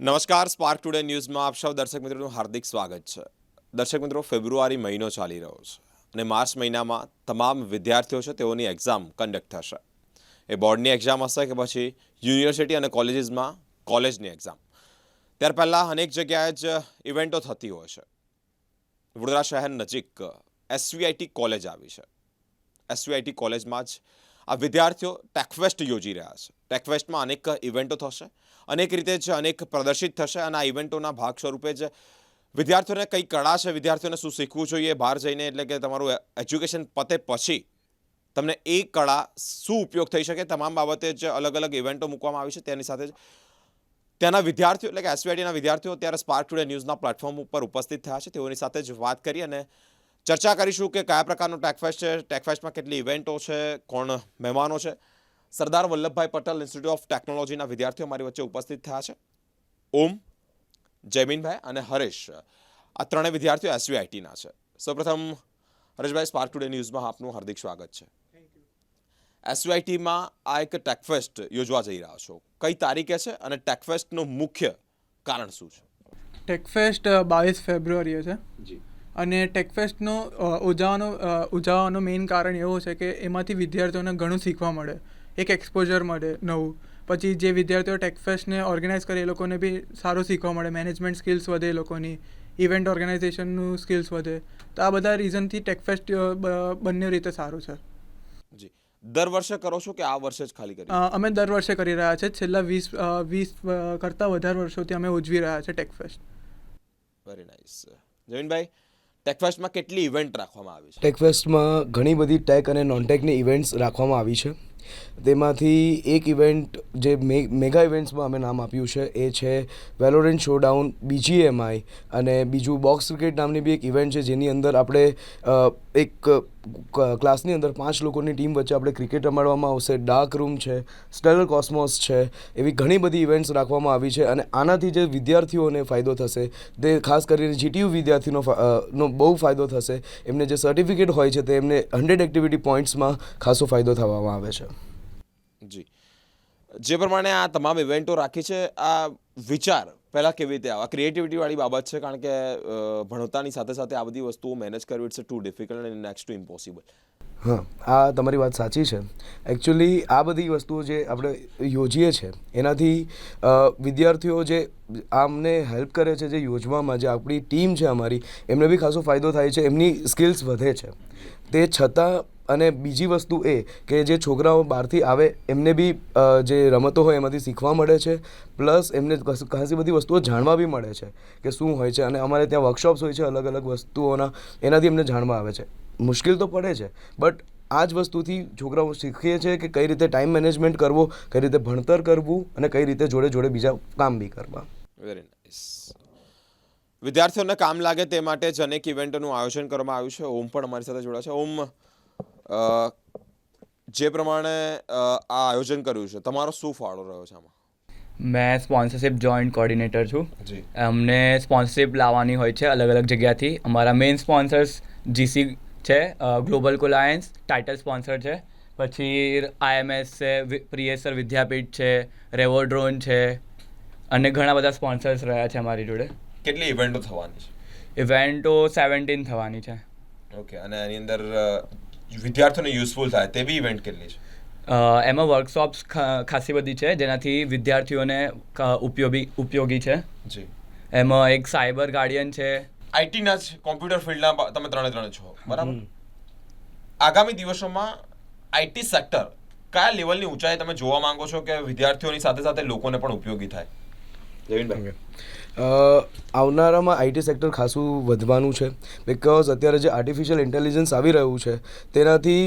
નમસ્કાર spark today ન્યૂઝમાં આપ સૌ દર્શક મિત્રોનું હાર્દિક સ્વાગત છે. દર્શક મિત્રો, ફેબ્રુઆરી મહિનો ચાલી રહ્યો છે અને માર્ચ મહિનામાં તમામ વિદ્યાર્થીઓ છે તેઓની એક્ઝામ કન્ડક્ટ થશે. એ બોર્ડની એક્ઝામ હશે કે પછી યુનિવર્સિટી અને કોલેજીસમાં કોલેજની એક્ઝામ ત્યાર પહેલાં અનેક જગ્યાએ જ ઇવેન્ટો થતી હોય છે. વડોદરા શહેર નજીક એસવીઆઈટી કોલેજ આવી છે. એસવીઆઈટી કોલેજમાં જ આ વિદ્યાર્થીઓ ટેકફેસ્ટ યોજી રહ્યા છે. ટેકફેસ્ટમાં અનેક ઇવેન્ટો થશે, અનેક રીતે જ અનેક પ્રદર્શિત થશે અને આ ઇવેન્ટોના ભાગ સ્વરૂપે જ વિદ્યાર્થીઓને કઈ કળા છે, વિદ્યાર્થીઓને શું શીખવું જોઈએ, બહાર જઈને એટલે કે તમારું એજ્યુકેશન પતે પછી તમને એ કળા શું ઉપયોગ થઈ શકે, તમામ બાબતે જ અલગ અલગ ઇવેન્ટો મૂકવામાં આવી છે. તેની સાથે જ ત્યાંના વિદ્યાર્થીઓ એટલે કે એસવીઆઈટીના વિદ્યાર્થીઓ ત્યારે સ્પાર્ક ટુડે ન્યૂઝના પ્લેટફોર્મ ઉપર ઉપસ્થિત થયા છે. તેઓની સાથે જ વાત કરી અને ચર્ચા કરીશું કે કયા પ્રકારનો ટેકફેસ્ટ છે ટેકફેસ્ટમાં કેટલી ઇવેન્ટો છે કોણ મહેમાનો છે. સરદાર વલ્લભભાઈ પટેલ ઇન્સ્ટિટ્યૂટ ઓફ ટેકનોલોજીના વિદ્યાર્થીઓ મારી વચ્ચે ઉપસ્થિત થયા છે. ઓમ જયમીનભાઈ અને હરેશ. આ ત્રણેય વિદ્યાર્થીઓ એસવીઆઈટીના છે. સૌપ્રથમ હરેશભાઈ સ્પાર્ક ટુડે ન્યૂઝમાં આપનું હાર્દિક સ્વાગત છે. એસવીઆઈટીમાં આ એક ટેકફેસ્ટ યોજવા જઈ રહ્યા છો. કઈ તારીખે છે અને ટેકફેસ્ટનું મુખ્ય કારણ શું છે? ટેકફેસ્ટ બાવીસ ફેબ્રુઆરીએ છે. જી. અને ટેકફેસ્ટનો ઉજાવાનો ઉજવવાનો ઉજવવાનો મેઇન કારણ એવું છે કે એમાંથી વિદ્યાર્થીઓને ઘણું શીખવા મળે. એક એક્સપોઝર મળે નવું. પછી જે વિદ્યાર્થીઓ ટેકફેસ્ટને ઓર્ગેનાઇઝ કરે એ લોકોને બી સારું શીખવા મળે. મેનેજમેન્ટ સ્કિલ્સ વધે એ લોકોની. ઇવેન્ટ ઓર્ગેનાઇઝેશનનું સ્કિલ્સ વધે. તો આ બધા રીઝનથી ટેકફેસ્ટ બંને રીતે સારું છે. જી. દર વર્ષે કરો છો કે આ વર્ષે જ ખાલી કરી? અમે દર વર્ષે કરી રહ્યા છે. છેલ્લા વીસ વીસ કરતાં વધારે વર્ષોથી અમે ઉજવી રહ્યા છે ટેકફેસ્ટ. વેરી નાઇસ જમીનભાઈ ટેકફેસ્ટમાં કેટલી ઇવેન્ટ રાખવામાં આવી છે? ટેકફેસ્ટમાં ઘણી બધી ટેક અને નોન ટેકની ઇવેન્ટ્સ રાખવામાં આવી છે. તેમાંથી એક ઇવેન્ટ જે મેગા ઇવેન્ટ્સમાં અમે નામ આપ્યું છે, એ છે વેલોરન્ટ શોડાઉન બીજીએમઆઈ અને બીજું બોક્સ ક્રિકેટ નામની બી એક ઇવેન્ટ છે, જેની અંદર આપણે એક ક્લાસની અંદર પાંચ લોકોની ટીમ વચ્ચે આપણે ક્રિકેટ રમાડવામાં આવશે ડાર્ક રૂમ છે સ્ટેલર કોસ્મોસ છે, એવી ઘણી બધી ઇવેન્ટ્સ રાખવામાં આવી છે અને આનાથી જે વિદ્યાર્થીઓને ફાયદો થશે, તે ખાસ કરીને જીટીયુ વિદ્યાર્થીનો નો બહુ ફાયદો થશે, એમને જે સર્ટિફિકેટ હોય છે, તે એમને હંડ્રેડ એક્ટિવિટી પોઈન્ટ્સમાં ખાસો ફાયદો થવામાં આવે છે. જી. જે પ્રમાણે આ તમામ ઇવેન્ટો રાખી છે, આ વિચાર પહેલા કેવી રીતે આવા? ક્રિએટિવિટીવાળી બાબત છે, કારણ કે ભણતાની સાથે સાથે આ બધી વસ્તુઓ મેનેજ કરવી it's too difficult and next to impossible હા, આ તમારી વાત સાચી છે. એકચ્યુઅલી આ બધી વસ્તુઓ જે આપણે યોજીએ છીએ એનાથી વિદ્યાર્થીઓ જે આમને હેલ્પ કરે છે, જે યોજવામાં જે આપણી ટીમ છે અમારી, એમને બી ખાસો ફાયદો થાય છે, એમની સ્કિલ્સ વધે છે. તે છતાં અને બીજી વસ્તુ એ કે જે છોકરાઓ બહારથી આવે, એમને બી જે રમતો હોય એમાંથી શીખવા મળે છે. પ્લસ એમને ખાસી બધી વસ્તુઓ જાણવા બી મળે છે કે શું હોય છે અને અમારે ત્યાં વર્કશોપ્સ હોય છે અલગ અલગ વસ્તુઓના, એનાથી એમને જાણવા આવે છે. મુશ્કેલ તો પડે છે બટ આ જ વસ્તુથી છોકરાઓ શીખીએ છે કે કઈ રીતે ટાઈમ મેનેજમેન્ટ કરવો, કઈ રીતે ભણતર કરવું અને કઈ રીતે જોડે જોડે બીજા કામ બી કરવા. વેરી નાઇસ વિદ્યાર્થીઓને કામ લાગે તે માટે જ અનેક ઇવેન્ટનું આયોજન કરવામાં આવ્યું છે. ઓમ પણ અમારી સાથે જોડાશે ઓમ જે પ્રમાણે આ આયોજન કર્યું છે તમારો શું ફાળો રહ્યો છે આમાં? મેં સ્પોન્સરશિપ જોઈન્ટ કોર્ડિનેટર છું. અમને સ્પોન્સરશિપ લાવવાની હોય છે અલગ અલગ જગ્યાથી. અમારા મેઇન સ્પોન્સર્સ જીસી છે ગ્લોબલ કોલાયન્સ ટાઇટલ સ્પોન્સર છે. પછી આઈએમએસ છે પ્રિયેસર વિદ્યાપીઠ છે રેવોડ્રોન છે અને ઘણા બધા સ્પોન્સર્સ રહ્યા છે અમારી જોડે. કેટલી ઇવેન્ટો થવાની છે? ઇવેન્ટો સેવન્ટીન થવાની છે. ઓકે અને એની અંદર વિદ્યાર્થીઓને યુઝફુલ થાય તેવી ઇવેન્ટ કેટલી છે? એમાં વર્કશોપ્સ ખાસી બધી છે. જેનાથી વિદ્યાર્થીઓને ઉપયોગી ઉપયોગી છે. જી. એમાં એક સાયબર ગાર્ડિયન છે. આઈટીના જ કોમ્પ્યુટર ફિલ્ડના તમે ત્રણે ત્રણે છો. બરાબર? આગામી દિવસોમાં આઈટી સેક્ટર કયા લેવલની ઊંચાઈ તમે જોવા માંગો છો કે વિદ્યાર્થીઓની સાથે સાથે લોકોને પણ ઉપયોગી થાય? જયવીનભાઈ. આવનારામાં આઈટી સેક્ટર ખાસું વધવાનું છે. બિકોઝ અત્યારે જે આર્ટિફિશિયલ ઇન્ટેલિજન્સ આવી રહ્યું છે, તેનાથી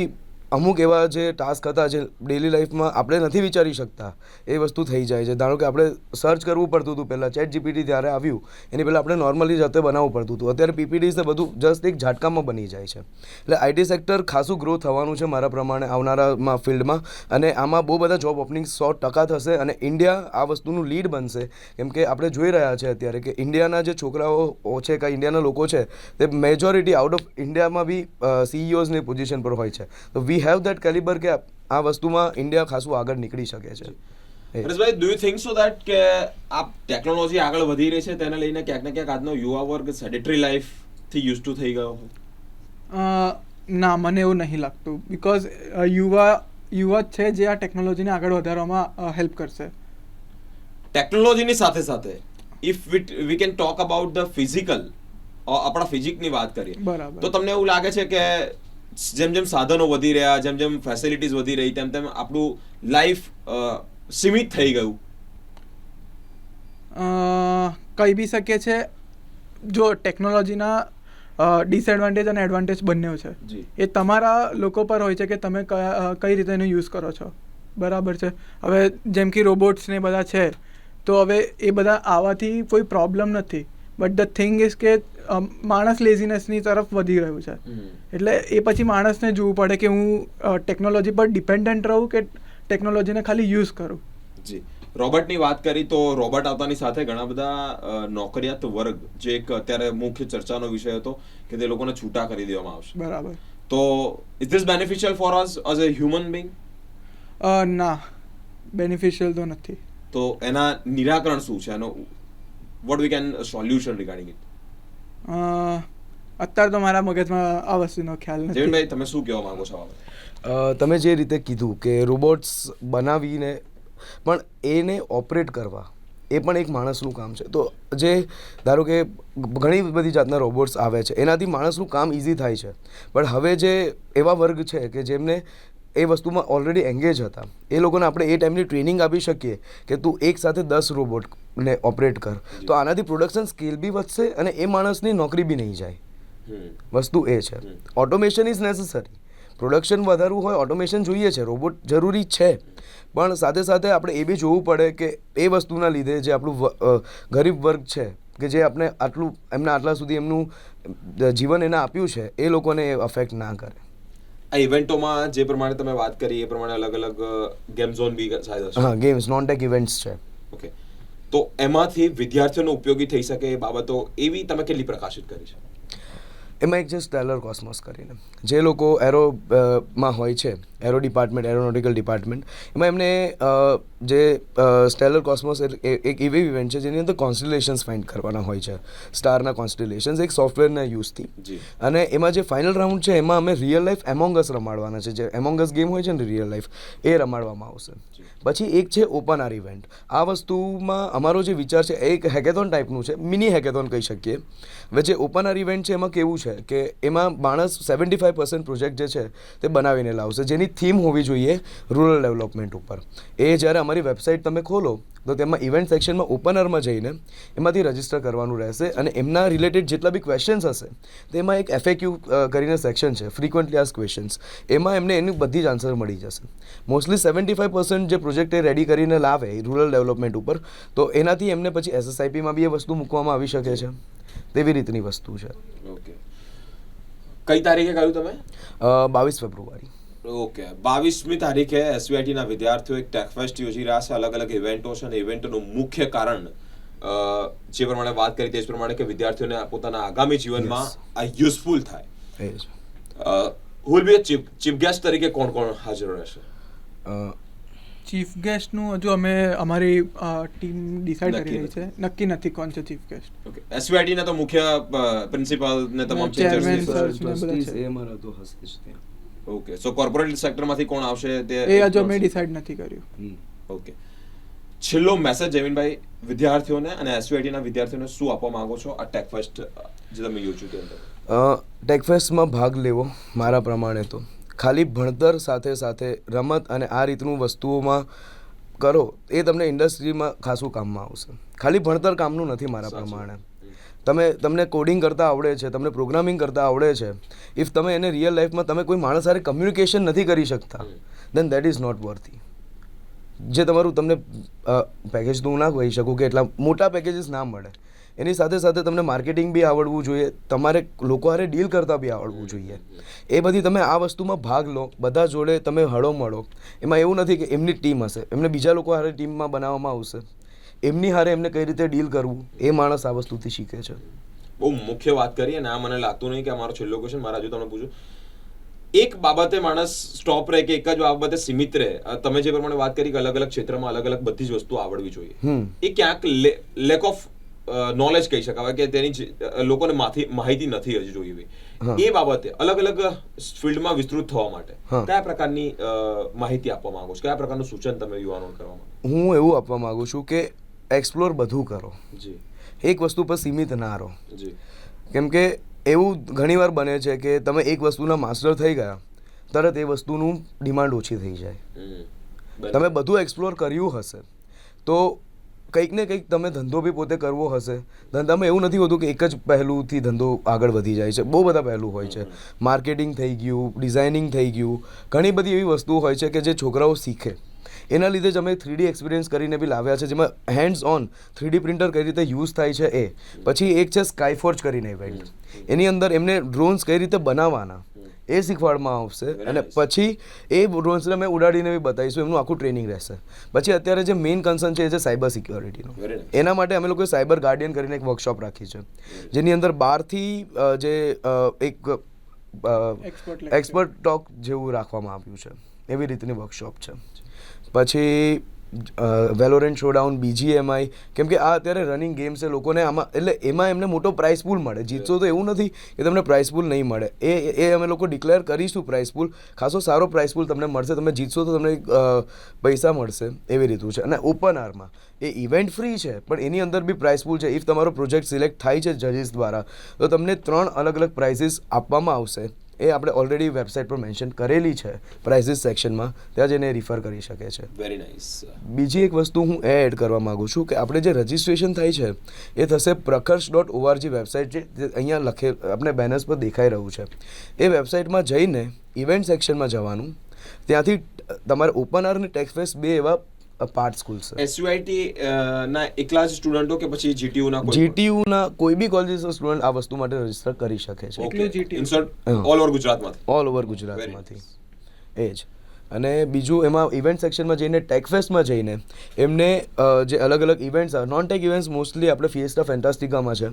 અમુક એવા જે ટાસ્ક હતા જે ડેલી લાઈફમાં આપણે નથી વિચારી શકતા, એ વસ્તુ થઈ જાય છે. ધારો કે આપણે સર્ચ કરવું પડતું હતું પહેલાં ચેટ જીપીટી ત્યારે આવ્યું, એની પહેલાં આપણે નોર્મલી જાતે બનાવવું પડતું હતું. અત્યારે પીપીટીસ ને બધું જસ્ટ એક ઝાટકામાં બની જાય છે. એટલે આઈટી સેક્ટર ખાસું ગ્રો થવાનું છે મારા પ્રમાણે આવનારામાં ફિલ્ડમાં, અને આમાં બહુ બધા જોબ ઓપનિંગ સો ટકા થશે અને ઇન્ડિયા આ વસ્તુનું લીડ બનશે. કેમ કે આપણે જોઈ રહ્યા છે અત્યારે કે ઇન્ડિયાના જે છોકરાઓ છે કે ઇન્ડિયાના લોકો છે, તે મેજોરિટી આઉટ ઓફ ઇન્ડિયામાં બી સીઈઓઝની પોઝિશન પર હોય છે. તો વી હેવ દેટ કેલિબર કે આ વસ્તુમાં ઇન્ડિયા ખાસું આગળ નીકળી શકે છે. Hareshbhai do you think so that કે આ ટેકનોલોજી આગળ વધી રહી છે? તેને લઈને ક્યાંક ને ક્યાંક આજનો યુવા વર્ગ સેડેટરી લાઈફથી યુઝ ટુ થઈ ગયો ના મને એવું નહીં લાગતું. બિકોઝ યુવા યુવા છે જે આ ટેકનોલોજીને આગળ વધારવામાં હેલ્પ કરશે. ટેકનોલોજીની સાથે સાથે if we can talk about the physical આપણા ફિઝિકની વાત કરીએ બરાબર. તો તમને એવું લાગે છે કે જેમ જેમ સાધનો વધી રહ્યા જેમ જેમ ફેસિલિટીઝ વધી રહી તેમ તેમ આપણું લાઈફ સીમિત થઈ ગયું. કહી બી શકીએ છે જો ટેકનોલોજીના ડિસએડવાન્ટેજ અને એડવાન્ટેજ બંને છે. એ તમારા લોકો પર હોય છે કે તમે કઈ રીતે એનો યુઝ કરો છો? બરાબર છે. હવે જેમ કે રોબોટ્સ ને બધા છે તો હવે એ બધા આવવાથી કોઈ પ્રોબ્લેમ નથી. બટ ધ થિંગ ઇઝ કે માણસ લેઝીનેસની તરફ વધી રહ્યું છે. એટલે એ પછી માણસને જોવું પડે કે હું ટેકનોલોજી પર ડિપેન્ડન્ટ રહું કે ટેકનોલોજીને ખાલી યુઝ કરું? જી. રોબોટની વાત કરી તો રોબોટ આવતાની સાથે ઘણા બધા નોકરિયાત વર્ગ જે એક અત્યારે મુખ્ય ચર્ચાનો વિષય હતો કે તે લોકોને છૂટા કરી દેવામાં આવશે. બરાબર. તો is this beneficial for us as a human being ના. બેનિફિશિયલ તો નથી. તો એના નિરાકરણ શું છે? એનો what we can solution regarding it અત્યારે તો મારા મગજમાં આ વસ્તુનો ખ્યાલ નથી. જેવિનભાઈ તમે શું કહેવા માંગો છો તમે જે રીતે કીધું કે રોબોટ્સ બનાવીને પણ એને ઓપરેટ કરવા એ પણ એક માણસનું કામ છે. તો જે ધારો કે ઘણી બધી જાતના રોબોટ્સ આવે છે એનાથી માણસનું કામ ઇઝી થાય છે. પણ હવે જે એવા વર્ગ છે કે જેમને એ વસ્તુમાં ઓલરેડી એન્ગેજ હતા. એ લોકોને આપણે એ ટાઈમની ટ્રેનિંગ આપી શકીએ કે તું એક સાથે દસ રોબોટને ઓપરેટ કર. તો આનાથી પ્રોડક્શન સ્કેલ બી વધશે અને એ માણસની નોકરી બી નહીં જાય. વસ્તુ એ છે. ઓટોમેશન ઇઝ નેસેસરી પ્રોડક્શન વધારવું હોય ઓટોમેશન જોઈએ છે. રોબોટ જરૂરી છે. પણ સાથે સાથે આપણે એ બી જોવું પડે કે એ વસ્તુના લીધે જે આપણું ગરીબ વર્ગ છે કે જે આપણે આટલું એમના આટલા સુધી એમનું જીવન એને આપ્યું છે એ લોકોને એ અફેક્ટ ના કરે. આ ઇવેન્ટોમાં જે પ્રમાણે તમે વાત કરી એ પ્રમાણે અલગ અલગ ગેમ ઝોન બી શાયદ હશે. હા ગેમ્સ નોન ટેક ઇવેન્ટ્સ છે. ઓકે તો એમાંથી વિદ્યાર્થીઓનો ઉપયોગી થઈ શકે એ બાબતો એવી તમે કેટલી પ્રકાશિત કરી છે? એમાં એક છે સ્ટેલર કોસ્મોસ કરીને. જે લોકો એરો માં હોય છે એરો ડિપાર્ટમેન્ટ એરોનોટિકલ ડિપાર્ટમેન્ટ એમાં એમને જે સ્ટેલર કોસ્મોસ એક એવી ઇવેન્ટ છે જેની અંદર કોન્સ્ટિલેશન્સ ફાઇન્ડ કરવાના હોય છે. સ્ટારના કોન્સ્ટિલેશન્સ એક સોફ્ટવેરના યુઝથી અને એમાં જે ફાઇનલ રાઉન્ડ છે એમાં અમે રિયલ લાઈફ એમોંગસ રમાડવાના છે. જે એમોંગસ ગેમ હોય છે ને રિયલ લાઈફ એ રમાડવામાં આવશે. પછી એક છે ઓપન આર ઇવેન્ટ આ વસ્તુમાં અમારો જે વિચાર છે એ એક હેકેથોન ટાઈપનું છે મિની હેકેથોન કહી શકીએ. હવે જે ઓપન આર ઇવેન્ટ છે એમાં કેવું છે કે એમાં માણસ સેવન્ટી ફાઈવ પર્સન્ટ પ્રોજેક્ટ જે છે તે બનાવીને લાવશે. જેની થીમ હોવી જોઈએ રૂરલ ડેવલપમેન્ટ ઉપર. એ જ્યારે અમારી વેબસાઇટ તમે ખોલો, તો તેમાં ઇવેન્ટ સેક્શનમાં ઓપનરમાં જઈને એમાંથી રજિસ્ટર કરવાનું રહેશે અને એમના રિલેટેડ જેટલા બી ક્વેશ્ચન્સ હશે, તેમાં એક એફએક્યુ કરીને સેક્શન છે ફ્રિકવન્ટલી આસ ક્વેશ્ચન્સ એમાં એમને એની બધી જ આન્સર મળી જશે. મોસ્ટલી સેવન્ટી ફાઈવ પર્સન્ટ જે પ્રોજેક્ટ એ રેડી કરીને લાવે રૂરલ ડેવલપમેન્ટ ઉપર, તો એનાથી એમને પછી એસએસઆઈપીમાં બી એ વસ્તુ મૂકવામાં આવી શકે છે. તેવી રીતની વસ્તુ છે. ઓકે કઈ તારીખે કહ્યું તમે? બાવીસ ફેબ્રુઆરી. ઓકે. બાવીસમી તારીખે SVIT ના વિદ્યાર્થીઓ એક ટેકફેસ્ટ યોજી રહ્યા છે. અલગ અલગ ઇવેન્ટો છે અને ઇવેન્ટનું મુખ્ય કારણ જે પ્રમાણે વાત કરી તે જ પ્રમાણે કે વિદ્યાર્થીઓને પોતાના આગામી જીવનમાં આ યુઝફુલ થાય. Who'll be chief chief guest તરીકે કોણ કોણ હાજર રહેશે? ચીફ ગેસ્ટનું હજુ અમે અમારી ટીમ ડિસાઈડ કરી રહી છે. નક્કી નથી કોણ છે ચીફ ગેસ્ટ ઓકે એસવીઆઈટી ના તો મુખ્ય પ્રિન્સિપાલ ને તમામ ટીચર્સ ને એ અમારા તો હશે ઓકે સો કોર્પોરેટ સેક્ટરમાંથી કોણ આવશે તે એ હજુ અમે ડિસાઈડ નથી કર્યું. ઓકે છેલ્લો મેસેજ જમીનભાઈ વિદ્યાર્થીઓને અને એસવીઆઈટી ના વિદ્યાર્થીઓને શું આપવા માંગો છો? આ ટેકફેસ્ટ જે તમે યોજ્યું તે અંદર. અ, ટેકફેસ્ટમાં ભાગ લેવો મારા પ્રમાણે તો. ખાલી ભણતર સાથે સાથે રમત અને આ રીતનું વસ્તુઓમાં કરો એ તમને ઇન્ડસ્ટ્રીમાં ખાસું કામમાં આવશે. ખાલી ભણતર કામનું નથી મારા પ્રમાણે. તમે તમને કોડિંગ કરતાં આવડે છે તમને પ્રોગ્રામિંગ કરતાં આવડે છે. ઇફ તમે એને રિયલ લાઈફમાં તમે કોઈ માણસ સાથે કમ્યુનિકેશન નથી કરી શકતા then that is not worthy જે તમારું તમને પેકેજ તો હું ના કહી શકું કે એટલા મોટા પેકેજીસ ના મળે. એની સાથે સાથે તમને માર્કેટિંગ બી આવડવું જોઈએ તમારે લોકો હારે ડીલ કરતાં બી આવડવું જોઈએ. એ બધી તમે આ વસ્તુમાં ભાગ લો બધા જોડે તમે હળો મળો. એમાં એવું નથી કે એમની ટીમ હશે એમને બીજા લોકો હારે ટીમમાં બનાવવામાં આવશે. એમની હારે એમને કઈ રીતે ડીલ કરવું એ માણસ આ વસ્તુથી શીખે છે. બહુ મુખ્ય વાત કરીએ અને આ મને લાગતું નહીં કે અમારો છેલ્લો ક્વેશ્ચન મારા હજુ તમને પૂછું. એક બાબતે માણસ સ્ટોપ રહે કે એક જ બાબતે સીમિત રહે તમે જે પ્રમાણે વાત કરી કે અલગ અલગ ક્ષેત્રમાં અલગ અલગ બધી જ વસ્તુ આવડવી જોઈએ. એ ક્યાંક લેક ઓફ નોલેજ કહી શકાય. કે તેની લોકોને માથી માહિતી નથી હજી જોઈ હોય એ બાબતે અલગ અલગ ફિલ્ડમાં વિસ્તૃત થવા માટે કયા પ્રકારની માહિતી આપવા માંગો છો? કયા પ્રકારનું સૂચન તમે યુવાનોને કરવા માંગો હું એવું આપવા માંગુ છું કે એક્સપ્લોર બધું કરો. જી. એક વસ્તુ પર સીમિત ના રહો. જી. કેમ કે એવું ઘણીવાર બને છે કે તમે એક વસ્તુના માસ્ટર થઈ ગયા તરત એ વસ્તુનું ડિમાન્ડ ઓછી થઈ જાય. તમે બધું એક્સપ્લોર કર્યું હશે તો કંઈક ને કંઈક તમે ધંધો બી પોતે કરવો હશે. ધંધામાં એવું નથી હોતું કે એક જ પહેલુંથી ધંધો આગળ વધી જાય છે. બહુ બધા પહેલું હોય છે. માર્કેટિંગ થઈ ગયું, ડિઝાઇનિંગ થઈ ગયું. ઘણી બધી એવી વસ્તુઓ હોય છે કે જે છોકરાઓ શીખે. એના લીધે જ અમે થ્રીડી એક્સપિરિયન્સ કરીને બી લાવ્યા છે. જેમાં હેન્ડ્સ ઓન થ્રીડી પ્રિન્ટર કઈ રીતે યુઝ થાય છે એ. પછી એક છે સ્કાયફોર્જ કરીને ઇવેન્ટ એની અંદર એમને ડ્રોન્સ કઈ રીતે બનાવવાના. એ શીખવાડવામાં આવશે. અને પછી એ ડ્રોન્સને અમે ઉડાડીને બી બતાવીશું એમનું આખું ટ્રેનિંગ રહેશે. પછી અત્યારે જે મેઇન કન્સર્ન છે એ છે સાયબર સિક્યોરિટીનો એના માટે અમે લોકોએ સાયબર ગાર્ડિયન કરીને એક વર્કશોપ રાખી છે. જેની અંદર બહારથી જે એક એક્સપર્ટ ટોક જેવું રાખવામાં આવ્યું છે. એવી રીતની વર્કશોપ છે. પછી વેલોરેન્ટ શોડાઉન બીજીએમઆઈ કેમ કે આ અત્યારે રનિંગ ગેમ છે લોકોને આમાં, એટલે એમાં એમને મોટો પ્રાઇસ પૂલ મળે. જીતશો તો એવું નથી કે તમને પ્રાઇસ પૂલ નહીં મળે. એ એ અમે લોકો ડિક્લેર કરીશું પ્રાઇસ પૂલ ખાસો સારો પ્રાઇસ પૂલ તમને મળશે. તમે જીતશો તો તમને પૈસા મળશે એવી રીતનું છે. અને ઓપન આરમાં એ ઇવેન્ટ ફ્રી છે, પણ એની અંદર બી પ્રાઇસ પૂલ છે. ઇફ તમારો પ્રોજેક્ટ સિલેક્ટ થાય છે જજીસ દ્વારા, તો તમને ત્રણ અલગ અલગ પ્રાઇઝિસ આપવામાં આવશે. એ આપણે ઓલરેડી વેબસાઇટ પર મેન્શન કરેલી છે પ્રાઇઝીસ સેક્શનમાં ત્યાં જઈને રિફર કરી શકે છે. વેરી નાઇસ બીજી એક વસ્તુ હું એ એડ કરવા માગું છું કે આપણે જે રજિસ્ટ્રેશન થાય છે એ થશે પ્રખર્ષ ડોટ ઓઆરજી વેબસાઇટ જે અહીંયા લખે આપણે બેનર્સ પર દેખાઈ રહ્યું છે. એ વેબસાઇટમાં જઈને ઇવેન્ટ સેક્શનમાં જવાનું ત્યાંથી તમારે ઓપન આર અને ટેક્સફેસ બે એવા પાર્ટ સ્કૂલ છે એસયુઆઈટી ના એકલા જ સ્ટુડન્ટો કે પછી જીટીયુ ના કોઈ જીટીયુના કોઈ બી કોલેજનો સ્ટુડન્ટ આ વસ્તુ માટે રજિસ્ટર કરી શકે છે. એકલું. ઓલ ઓવર ગુજરાતમાંથી. ઓલ ઓવર ગુજરાતમાંથી. એ જ અને બીજું એમાં ઇવેન્ટ સેક્શનમાં જઈને ટેકફેસ્ટમાં જઈને એમને જે અલગ અલગ events non tech events mostly આપણે ફિએસ્ટા ફેન્ટાસ્ટિકામાં છે.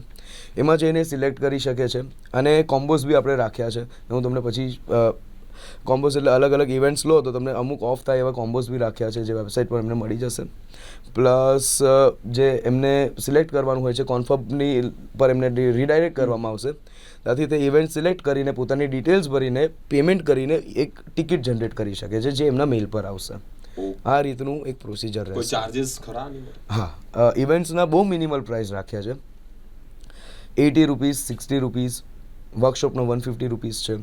એમાં જઈને સિલેક્ટ કરી શકે છે. અને કોમ્બોઝ બી આપણે રાખ્યા છે. હું તમને પછી કોમ્બોઝ એટલે અલગ અલગ ઇવેન્ટ્સ લો તો તમને અમુક ઓફ થાય એવા કોમ્બોઝ બી રાખ્યા છે જે વેબસાઇટ પર એમને મળી જશે. પ્લસ જે એમને સિલેક્ટ કરવાનું હોય છે કોન્ફર્મની પર એમને રીડાયરેક્ટ કરવામાં આવશે. ત્યાંથી તે ઇવેન્ટ સિલેક્ટ કરીને પોતાની ડિટેલ્સ ભરીને પેમેન્ટ કરીને એક ટિકિટ જનરેટ કરી શકે છે જે એમના મેઇલ પર આવશે. આ રીતનું એક પ્રોસિજર રહેશે. ચાર્જિસ ખરા હા ઇવેન્ટ્સના બહુ મિનિમલ પ્રાઇસ રાખ્યા છે. એટી રૂપીઝ સિક્સટી રૂપીઝ વર્કશોપનો વન ફિફ્ટી રૂપીઝ છે.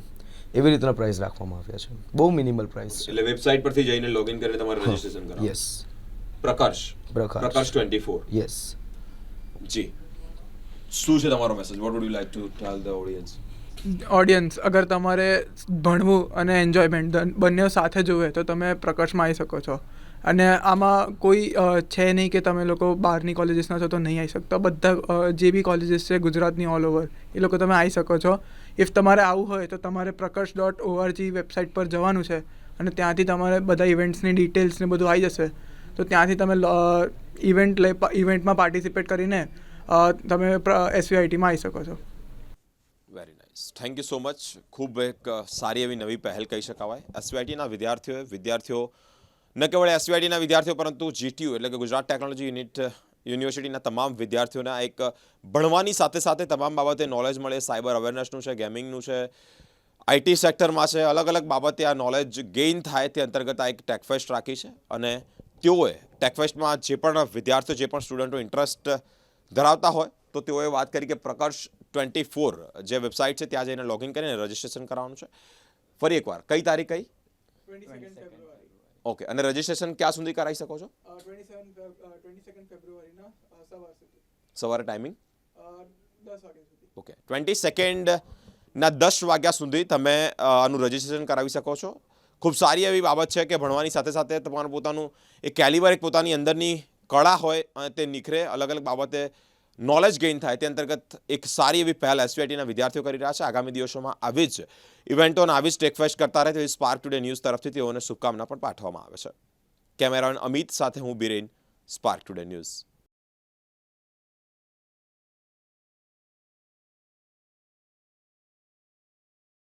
એવી રીતના પ્રાઇસ રાખવામાં આવ્યા છે. બહુ મિનિમલ પ્રાઇસ છે. એટલે વેબસાઇટ પરથી જઈને લોગિન કરીને તમારે રજીસ્ટ્રેશન કરાવવાનું યસ પ્રકાશ. પ્રકાશ. પ્રકાશ 24 યસ જી. શું છે તમારો message what would you like to tell the audience audience અગર તમારે ભણવું અને એન્જોયમેન્ટ બંને સાથે જોવે તો તમે પ્રકર્ષમાં આવી શકો છો. અને આમાં કોઈ છે નહીં કે તમે લોકો બહારની કોલેજીસના છો તો નહીં આવી શકતા. બધા જે બી કોલેજીસ છે ગુજરાતની ઓલ ઓવર એ લોકો તમે આવી શકો છો. ઇફ તમારે આવવું હોય તો તમારે પ્રકર્ષ ડોટ ઓઆરજી વેબસાઇટ પર જવાનું છે અને ત્યાંથી તમારે બધા ઇવેન્ટ્સની ડિટેલ્સ ને બધું આવી જશે. તો ત્યાંથી તમે ઇવેન્ટ લઈ ઇવેન્ટમાં પાર્ટિસિપેટ કરીને તમે એસવીઆઈટીમાં આવી શકો છો. Very nice thank you so much ખૂબ એક સારી એવી નવી પહેલ કહી શકાવાય. એસવીઆઈટીના વિદ્યાર્થીઓએ વિદ્યાર્થીઓ, ન કેવળ એસવીઆઈટીના વિદ્યાર્થીઓ, પરંતુ જીટીયુ એટલે કે ગુજરાત ટેકનોલોજી યુનિટ યુનિવર્સિટીના તમામ વિદ્યાર્થીઓના એક ભણવાની સાથે સાથે તમામ બાબતે નોલેજ મળે સાયબર અવેરનેસનું છે ગેમિંગનું છે આઈટી સેક્ટરમાં છે, અલગ અલગ બાબતે આ નોલેજ ગેઇન થાય તે અંતર્ગત આ એક ટેકફેસ્ટ રાખી છે. અને તેઓએ ટેકફેસ્ટમાં જે પણ વિદ્યાર્થીઓ, જે પણ સ્ટુડન્ટો ઇન્ટરેસ્ટ ધરાવતા હોય, તો તેઓએ વાત કરી કે પ્રકર્ષ ટ્વેન્ટી ફોર જે વેબસાઇટ છે, ત્યાં જઈને લોગિન કરીને રજિસ્ટ્રેશન કરાવવાનું છે. ફરી એકવાર, કઈ તારીખ કઈ? ઓકે અને રજીસ્ટ્રેશન ક્યાં સુધી કરાવી શકો છો? સવારે ટાઈમિંગ ઓકે ટ્વેન્ટી સેકન્ડના દસ વાગ્યા સુધી. તમે આનું રજીસ્ટ્રેશન કરાવી શકો છો. ખૂબ સારી એવી બાબત છે કે ભણવાની સાથે સાથે તમારું પોતાનું એક કેલિબર એક પોતાની અંદરની કળા હોય અને તે નિખરે અલગ અલગ બાબતે નોલેજ ગેઇન થાય તે અંતર્ગત એક સારી એવી પહેલ એસવીઆઈટીના વિદ્યાર્થીઓ કરી રહ્યા છે. આગામી દિવસોમાં આવી જ ઇવેન્ટોને આવી જ ટેકફેસ્ટ કરતા રહે તેવી સ્પાર્ક ટુડે ન્યૂઝ તરફથી તેઓને શુભકામના પણ પાઠવવામાં આવે છે. કેમેરામેન અમિત સાથે હું બિરેન સ્પાર્ક ટુડે ન્યૂઝ